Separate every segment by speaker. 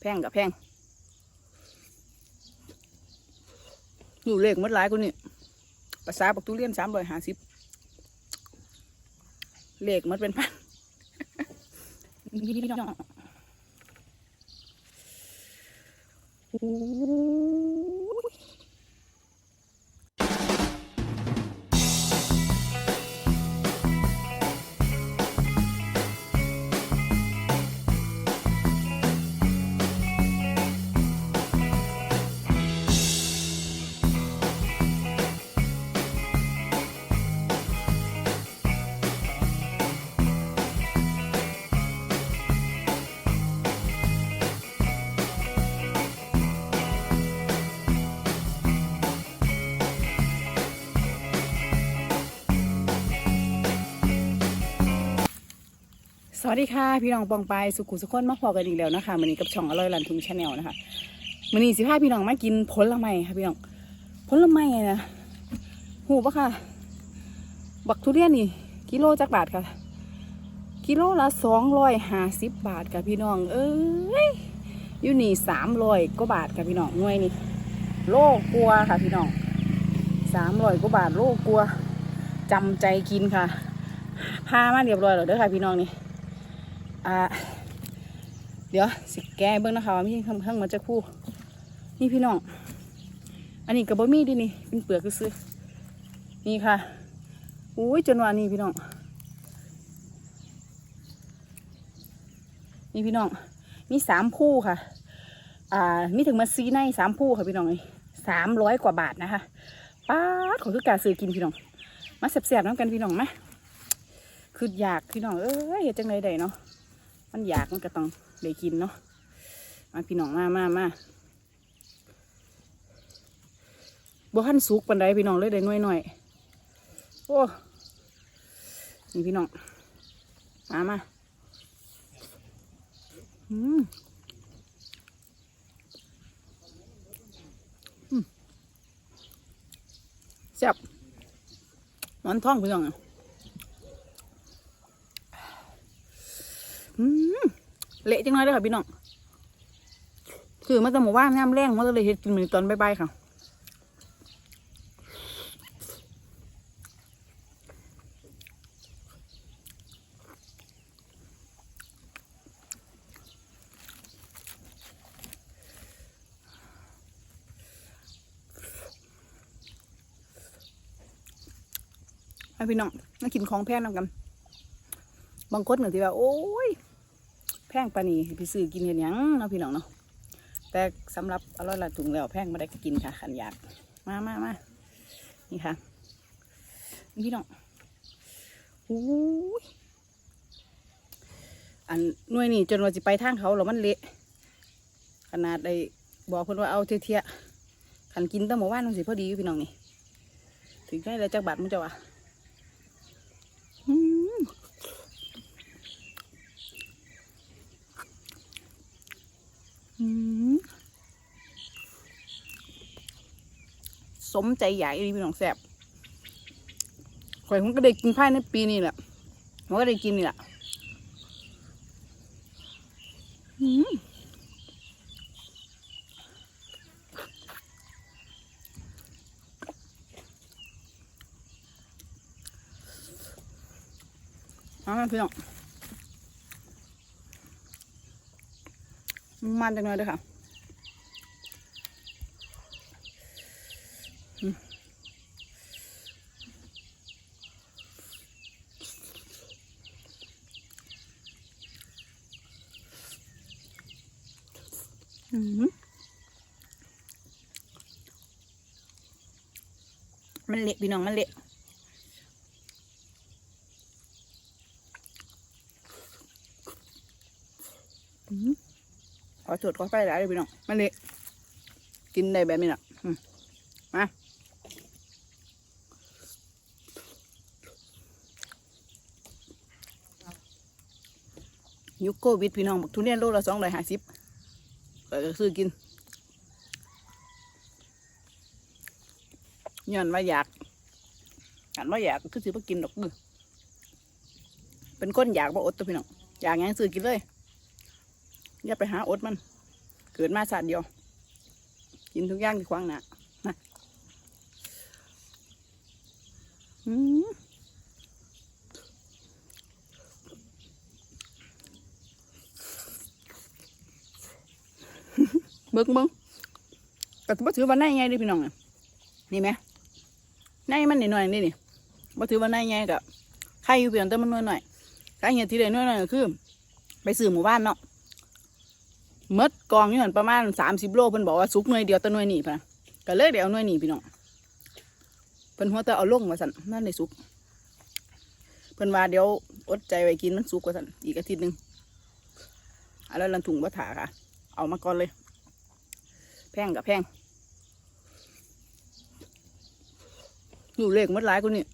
Speaker 1: แพงกับแพงดูเลขหมดหลายกูนี่ภาษาปักตุเรียนสามร้อยห้าสิบเลขหมดเป็นพันพี่น้อง วัสดีค่ะ พี่น้องปองไปสุขุสุขคนมาพอกันอีกแล้วนะคะวันนี้กับช่องอร่อยลันทุงชาแนลนะคะวันนี้สิพาพี่น้องมากินผลไม้ค่ะพี่น้องผลไม้อนะหูปะค่ะ บักทุเรียนนี่กิโลจักบาทค่ะ กิโลละสองร้อยห้าสิบบาทค่ะพี่น้อง เอ้ยอยู่นี่สามร้อยกว่าบาทค่ะพี่น้องหน่วยนี่โลกลัวค่ะพี่น้องสามร้อยกว่าบาทโลกลัวจำใจกินค่ะพามาเรียบร้อยแล้วเด้อค่ะพี่น้องนี่ อ่าเดี๋ยวสิแกะเบิ้งนะคะว่ามีข้างข้างมันจะคู่ นี่พี่น้อง อันนี้กับบะมี่ดินี่เป็นเปลือกซื้อนี่ค่ะอุ้ยจนวานี่พี่น้อง นี่พี่น้อง มีสามคู่ค่ะ อ่า มีถึงมาซีในสามคู่ค่ะพี่น้องสามร้อยกว่าบาทนะคะป้าดขอคือการซื้อกินพี่น้อง มาเสียบๆน้ำกันพี่น้องไหมคืออยากพี่น้อง เอ้ยเฮ็ดจังไรได้เนาะ มันอยากมันก็ต้องได้กินเนาะมาพี่น้องมามามาบ่ทันสุกปันไดพี่น้องเลยได้น้อยหน่อยโอ้นี่พี่น้องมามาอืมอืมแซ่บหมันท้องพี่น้องอะ อืม เละจังเลยเด้อค่ะพี่น้องคือมาแต่หมูว่านน้ำแรงมาเลยเฮ็ดกินเหมื้อตอนใบๆค่ะพี่น้องมากินของแพงนำกัน บางคนก็ที่ว่า โอ้ย งปานนี้พี่ซื้อกินเห็นยังเนาะพี่น้องเนาะแต่สำหรับอร่อยละถุงแล้วแพงไม่ได้ก็กินค่ะขันอยากมามามานี่ค่ะพี่น้องโอ้ยอันหน่วยนี่จนว่าจะไปทางเขาแล้วมันเละขนาดได้บอกเพิ่นว่าเอาเทียๆขันกินตั้งหมู่บ้านมันสิพอดีอยู่พี่น้องนี่ถึงได้แล้วจักบาทมันจะวะอืม อืม สมใจใหญ่เลยพี่น้องแซ่บข่อยผมก็ได้กินภายในปีนี้แหละผมก็ได้กินนี่แหละอืมอามาพี่น้อง มันจังเลยด้วยค่ะอืมมันเละพี่น้องมันเละอืม ขอจดขอไปหลายเลยพี่น้องมันเละกินได้แบบนี้น่ะมายุคโควิดพี่น้องบอกทุเรียนโลละสองร้อยห้าสิบเออซื้อกินย้อนว่าอยากอันว่าอยากคือซื้อมากินดอกมือเป็นคนอยากบ่อดตัวพี่น้องอยากหยังซื้อกินเลย อย่าไปหาอดมัน เกิดมาชาติเดียว กินทุกอย่างที่ขวางหน้ามาอืมเบิ้งเบิ้งก็บ่ถือว่าในไงดิพี่น้องน่ะนี่ไหมในมันนิดหน่อยนี่นี่บ่ถือว่าในไงกับใครอยู่เปลี่ยนแต่มันน้อยหน่อยใครเห็นที่ใดน้อยหน่อยก็คือ ไปซื้อหมู่บ้านเนาะ มดกองอยู่หันประมาณสามสิบโลเพิ่นบอกว่าสุกหน่วยเดียวแต่หน่วยนี่พะนะก็เลยเดี๋ยวเอาหน่วยนี่พี่น้องเพิ่นหัวแต่เอาลงมาสั่นนั่นในสุกเพิ่นว่าเดี๋ยวอดใจไว้กินมันสุกกว่าสั่นอีกอาทิตย์หนึ่งเอะไรลันถุงบัถาค่ะ เอามาก่อนเลย แพงกับแพงอยู่เลขมัดหลายกว่านี่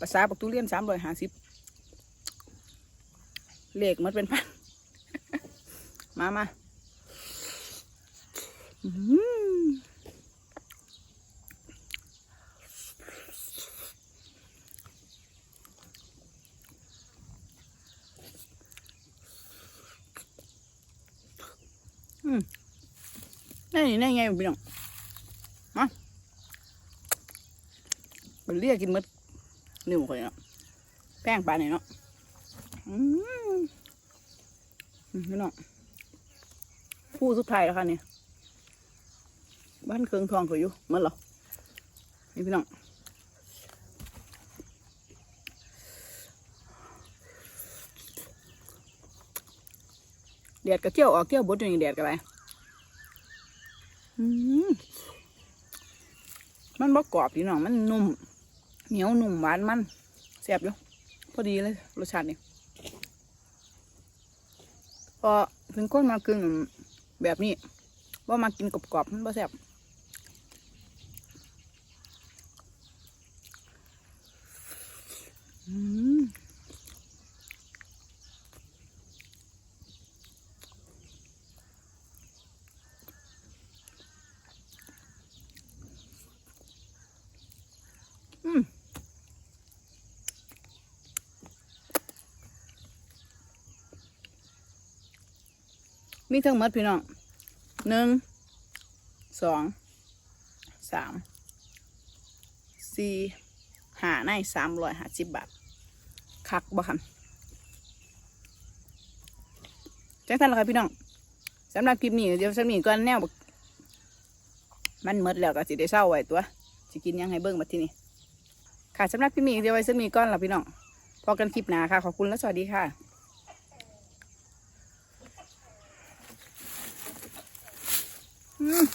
Speaker 1: ภาษาปักตุเรียนสามร้อยห้าสิบเลขมัดเป็นพัน มามาอื้อหืออืมนี่นี่ไงพี่น้องมาเป็นเรียกกินมดนิ้วข่อยเนาะแป้งปลาเนี่ยเนาะอืมอืมพี่น้อง ผู้สุดท้ายแล้วค่ะเนี่ยบ้านเครื่องทองเขาอยู่เมื่อนเหรอนี่พี่น้องแดดก็เที่ยวออกเที่ยวบดอยู่นี่แดดกันไปมันบ่กรอบพี่น้องมันนุ่ม เหนียวนุ่มหวานมันแซ่บอยู่พอดีเลยรสชาตินี่พอถึงคนมากิน แบบนี้ว่ามากินกรอบๆมันบ่แซ่บอืมมีทั้งหมดพี่น้อง หนึ่งสองสามสี่หาในสามร้อยห้าสิบบาท คักบ่คันจังท่านละครับพี่น้องสำหรับคลิปนี้เดี๋ยวสำนีก่อนแนวบักมันหมดแล้วก็สิได้เศร้าไว้ตัวสิกินยังให้เบิ่งมาที่นี่ค่ะสำหรับคลิปนี้เดี๋ยวไว้สำนีก่อนละพี่น้องพอกันคลิปหนาค่ะ ขอบคุณและสวัสดีค่ะ อืม